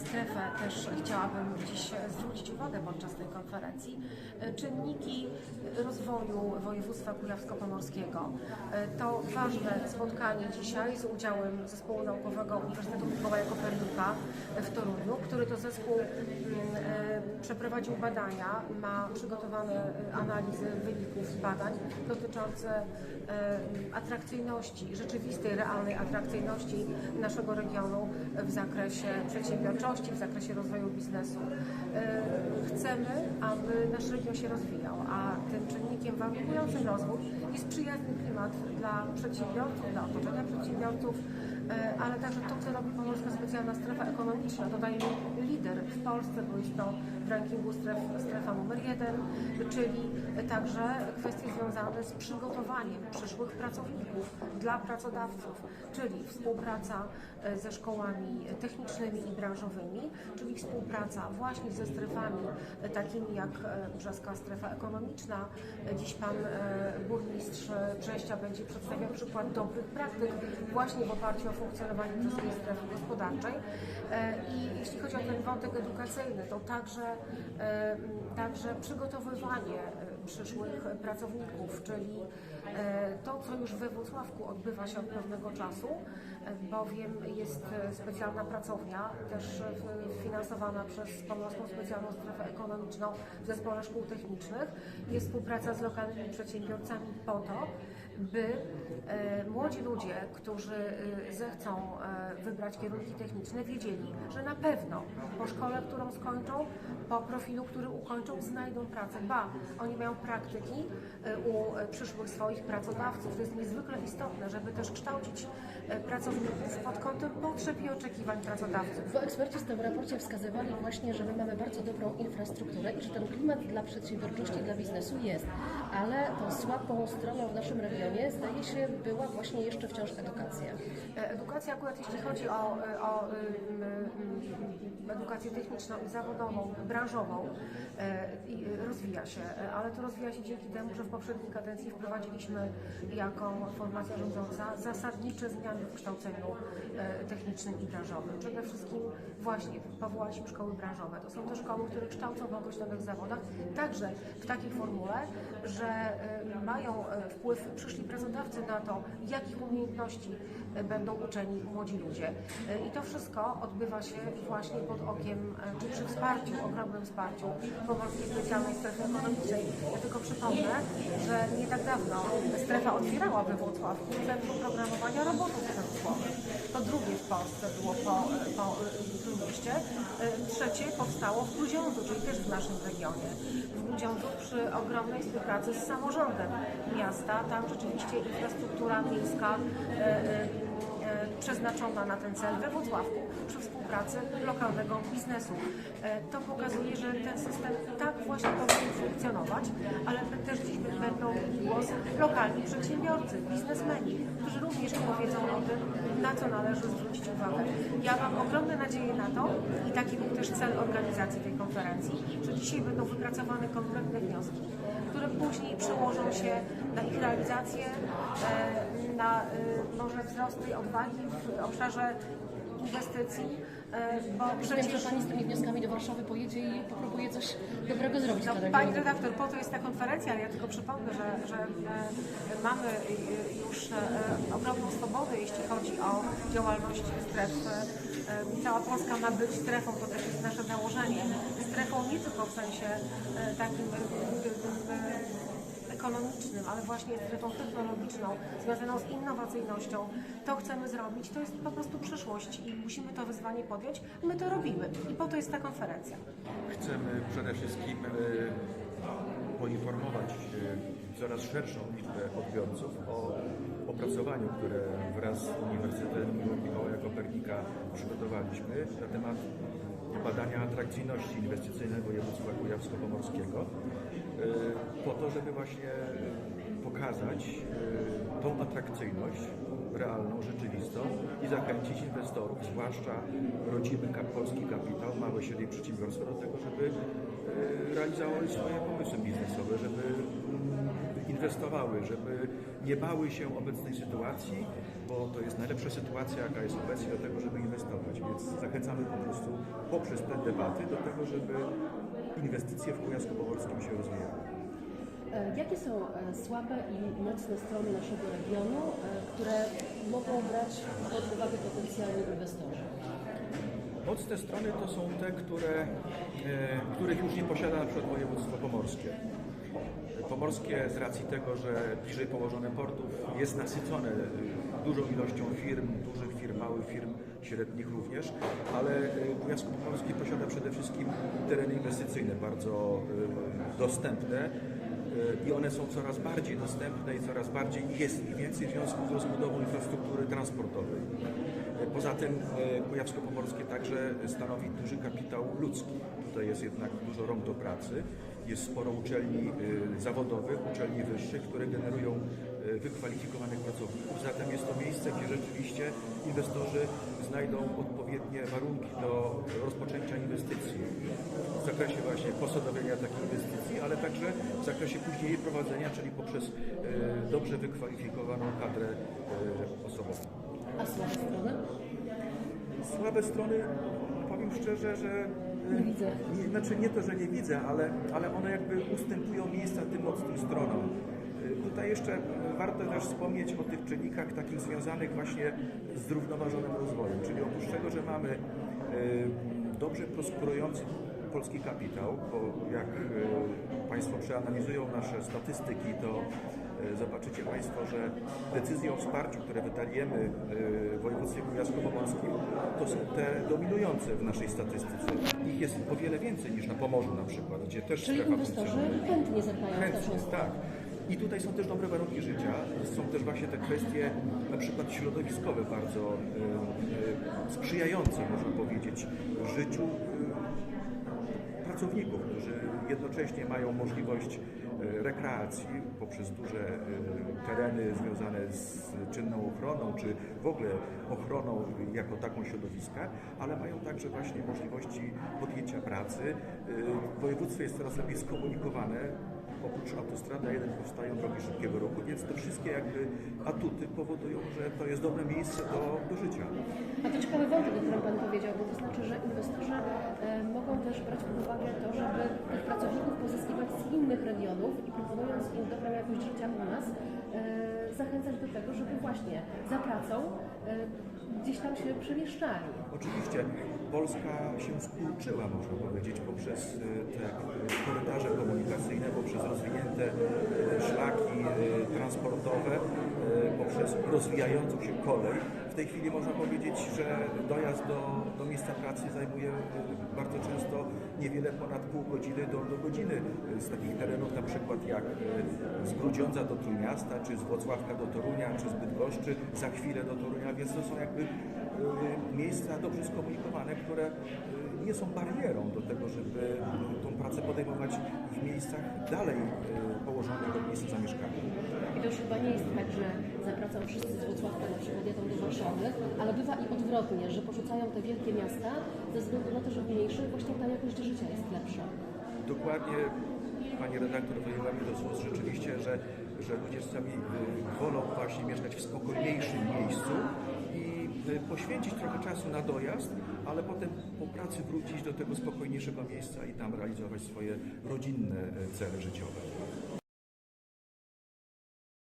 strefę też chciałabym dziś zwrócić uwagę podczas tej konferencji. Czynniki rozwoju województwa kujawsko-pomorskiego. To ważne spotkanie dzisiaj z udziałem Zespołu Naukowego Uniwersytetu Mikołaja Kopernika w Toruniu, który to zespół mm, e, przeprowadził badania, ma przygotowane e, analizy wyników badań dotyczące e, atrakcyjności, rzeczywistej, realnej atrakcyjności naszego regionu w zakresie przedsiębiorczości, w zakresie rozwoju biznesu. E, Chcemy, aby nasz region się rozwijał, a tym czynnikiem warunkującym rozwój jest przyjazny klimat dla przedsiębiorców, dla otoczenia przedsiębiorców, e, ale także to, co robi Pomorska Specjalna Strefa Ekonomiczna. Dodajemy lider w Polsce, bo jest to w rankingu stref, strefa numer jeden, czyli także kwestie związane z przygotowaniem przyszłych pracowników dla pracodawców, czyli współpraca e, ze szkołami technicznymi i branżowymi, czyli współpraca właśnie ze strefami e, takimi jak e, Brzeska Strefa Ekonomiczna. Dziś Pan Burmistrz Brześcia będzie przedstawiał przykład dobrych praktyk właśnie w oparciu o funkcjonowanie Brzeskiej Strefy Gospodarczej. নাই I jeśli chodzi o ten wątek edukacyjny, to także, e, także przygotowywanie e, przyszłych pracowników, czyli e, to, co już we Włocławku odbywa się od pewnego czasu, e, bowiem jest e, specjalna pracownia, też e, finansowana przez Pomorską Specjalną Strefę Ekonomiczną w Zespole Szkół Technicznych. Jest współpraca z lokalnymi przedsiębiorcami po to, by e, młodzi ludzie, którzy e, zechcą e, wybrać kierunki techniczne, wiedzieli, że na pewno po szkole, którą skończą, po profilu, który ukończą, znajdą pracę. Ba, oni mają praktyki e, u e, przyszłych swoich pracodawców. To jest niezwykle istotne, żeby też kształcić e, pracowników pod kątem potrzeb i oczekiwań pracodawców. Bo eksperci w tym raporcie wskazywali właśnie, że my mamy bardzo dobrą infrastrukturę i że ten klimat dla przedsiębiorczości, dla biznesu jest, ale tą słabą stroną w naszym regionie zdaje się była właśnie jeszcze wciąż edukacja. E, Edukacja akurat jeśli chodzi o, o edukację techniczną i zawodową, branżową, e, e, rozwija się, e, ale to rozwija się dzięki temu, że w poprzedniej kadencji wprowadziliśmy jako formacja rządząca zasadnicze zmiany w kształceniu e, technicznym i branżowym. Przede wszystkim właśnie powołaliśmy szkoły branżowe. To są te szkoły, które kształcą w określonych zawodach, także w takiej formule, że e, mają e, wpływ przyszli pracodawcy na to, jakich umiejętności e, będą uczeni młodzi ludzie. E, I to wszystko odbywa się właśnie pod okiem, e, czy przy wsparciu, ogromnym wsparciu Pomorskiej Specjalnej Strefy Ekonomicznej. Ja tylko przypomnę, że nie tak dawno strefa otwierała we Włocławku Centrum Programowania Robotów Przemysłowych. To drugie w Polsce było po, po e, Trójmieście. E, Trzecie powstało w Grudziądzu, czyli też w naszym regionie. W Grudziądzu przy ogromnej współpracy z samorządem miasta. Tam rzeczywiście infrastruktura miejska e, e, e, przeznaczona na ten cel we Włocławku współpracy lokalnego biznesu. E, To pokazuje, że ten system tak właśnie powinien funkcjonować, ale też dziś będą głos lokalni przedsiębiorcy, biznesmeni, którzy również powiedzą o tym, na co należy zwrócić uwagę. Ja mam ogromne nadzieje na to i taki był też cel organizacji tej konferencji, że dzisiaj będą wypracowane konkretne wnioski, które później przełożą się na ich realizację, e, na e, może wzrost tej odwagi w obszarze inwestycji, bo Wiem, przecież że Pani z tymi wnioskami do Warszawy pojedzie i popróbuje coś dobrego zrobić no, Pani redaktor, po to jest ta konferencja, ale ja tylko przypomnę, że, że e, mamy e, już e, ogromną swobodę, jeśli chodzi o działalność stref. E, cała Polska ma być strefą, to też jest nasze założenie. Strefą nie tylko w sensie e, takim e, e, ekonomicznym, ale właśnie strefą technologiczną, związaną z innowacyjnością. To chcemy zrobić, to jest po prostu przyszłość i musimy to wyzwanie podjąć. My to robimy i po to jest ta konferencja. Chcemy przede wszystkim e, poinformować e, coraz szerszą liczbę odbiorców o opracowaniu, które wraz z Uniwersytetem Mikołaja Kopernika przygotowaliśmy na temat badania atrakcyjności inwestycyjnej województwa kujawsko-pomorskiego po to, żeby właśnie pokazać e, tą atrakcyjność realną, rzeczywistą i zachęcić inwestorów, zwłaszcza rodzimy polski kapitał, małe i średnie przedsiębiorstwa do tego, żeby e, realizowały swoje pomysły biznesowe, żeby mm, inwestowały, żeby nie bały się obecnej sytuacji, bo to jest najlepsza sytuacja, jaka jest obecnie do tego, żeby inwestować. Więc zachęcamy po prostu poprzez te debaty do tego, żeby inwestycje w Kujawsko-Pomorskim się rozwijały. E, Jakie są e, słabe i mocne strony naszego regionu, e, które mogą brać pod uwagę potencjalni inwestorzy? Mocne strony to są te, które, których już nie posiada na przykład województwo pomorskie. Pomorskie z racji tego, że bliżej położone portów jest nasycone dużą ilością firm, dużych firm, małych firm, średnich również, ale e, Kujawsko-Pomorskie posiada przede wszystkim tereny inwestycyjne bardzo e, dostępne e, i one są coraz bardziej dostępne i coraz bardziej jest ich więcej w związku z rozbudową infrastruktury transportowej. Poza tym e, Kujawsko-Pomorskie także stanowi duży kapitał ludzki. Tutaj jest jednak dużo rąk do pracy. Jest sporo uczelni e, zawodowych, uczelni wyższych, które generują e, wykwalifikowanych pracowników. Zatem jest to miejsce, gdzie rzeczywiście inwestorzy znajdą odpowiednie warunki do rozpoczęcia inwestycji w zakresie właśnie posadowienia takiej inwestycji, ale także w zakresie później jej prowadzenia, czyli poprzez dobrze wykwalifikowaną kadrę osobową. A słabe strony? Słabe strony, powiem szczerze, że e, Nie widzę. Nie, znaczy nie to, że nie widzę, ale, ale one jakby ustępują miejsca tym mocnym stronom. E, Tutaj jeszcze warto też wspomnieć o tych czynnikach takich związanych właśnie z zrównoważonym rozwojem, czyli oprócz tego, że mamy e, dobrze prosperujący polski kapitał, bo jak e, Państwo przeanalizują nasze statystyki, to e, zobaczycie Państwo, że decyzje o wsparciu, które wydajemy e, w województwie kujawsko-pomorskim, to są te dominujące w naszej statystyce. Ich jest o wiele więcej niż na Pomorzu na przykład, gdzie też Czyli inwestorzy chętnie naszą Chętnie, tak. I tutaj są też dobre warunki życia. Są też właśnie te kwestie na przykład środowiskowe bardzo e, e, sprzyjające, można powiedzieć, życiu pracowników, którzy jednocześnie mają możliwość e, rekreacji poprzez duże e, tereny związane z czynną ochroną, czy w ogóle ochroną jako taką środowiska, ale mają także właśnie możliwości podjęcia pracy. E, Województwo jest coraz lepiej skomunikowane. Oprócz autostrady A1 powstają drogi szybkiego ruchu, więc te wszystkie jakby atuty powodują, że to jest dobre miejsce do, do życia. A to ciekawy wątek, o Pan powiedział, bo to znaczy, że inwestorzy mogą też brać pod uwagę to, żeby tych pracowników pozyskiwać z innych regionów i proponując im dobrą jakość życia u nas, e, zachęcać do tego, żeby właśnie za pracą e, gdzieś tam się przemieszczali. Oczywiście Polska się skurczyła, można powiedzieć, poprzez y, te korytarze komunikacyjne, poprzez rozwinięte szlaki transportowe, poprzez rozwijającą się kolej. W tej chwili można powiedzieć, że dojazd do, do miejsca pracy zajmuje y, bardzo często niewiele ponad pół godziny do, do godziny. Z takich terenów, na przykład jak y, z Grudziądza do Trójmiasta, czy z Włocławka do Torunia, czy z Bydgoszczy, za chwilę do Torunia, więc to są jakby y, miejsca dobrze skomunikowane, które nie są barierą do tego, żeby y, tą pracę podejmować w miejscach dalej y, położonych od miejsca zamieszkania. I to już chyba nie jest tak, że za pracą wszyscy z Wrocławka na przykład jadą do Warszawy, ale bywa i odwrotnie, że porzucają te wielkie miasta ze względu na to, że w mniejszych właśnie ta jakość życia jest lepsza. Dokładnie Pani redaktor wyjęła mi do słów rzeczywiście, że, że ludzie czasami y, wolą właśnie mieszkać w spokojniejszym miejscu poświęcić trochę czasu na dojazd, ale potem po pracy wrócić do tego spokojniejszego miejsca i tam realizować swoje rodzinne y, cele życiowe.